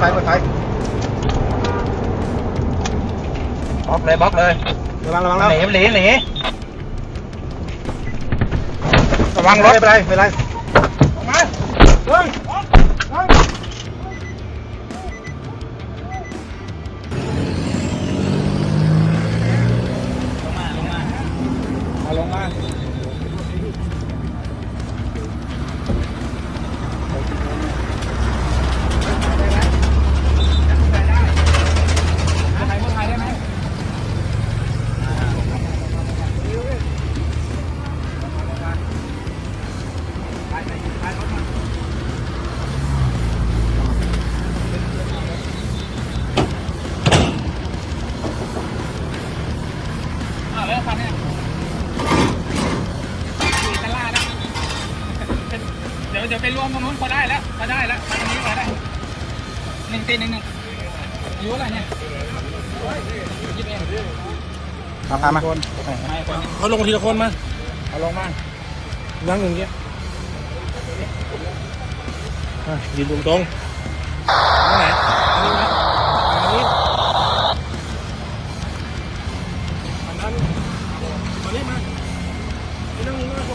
ไฟเปิดไฟบล็อกเลยบล็อกเลยระวังระวังแล้วหนีหนีหนีระวังรถไม่เป็นไรไม่เป็นไร เอาแล้วคันเนี้ยขี่ตลาดนะเดี๋ยวเดี๋ยวไปรวมตรงนู้นพอได้แล้วพอได้แล้วมาตรงนี้พอได้หนึ่งตีหนึ่งหนึ่งอายุอะไรเนี่ยยี่สิบเอ็ดมาพามาไม่คนหนึ่งเขาลงทีละคนมาเอาลงมานั่งอย่างเงี้ยอะยืนตรงตรงๆนั่ง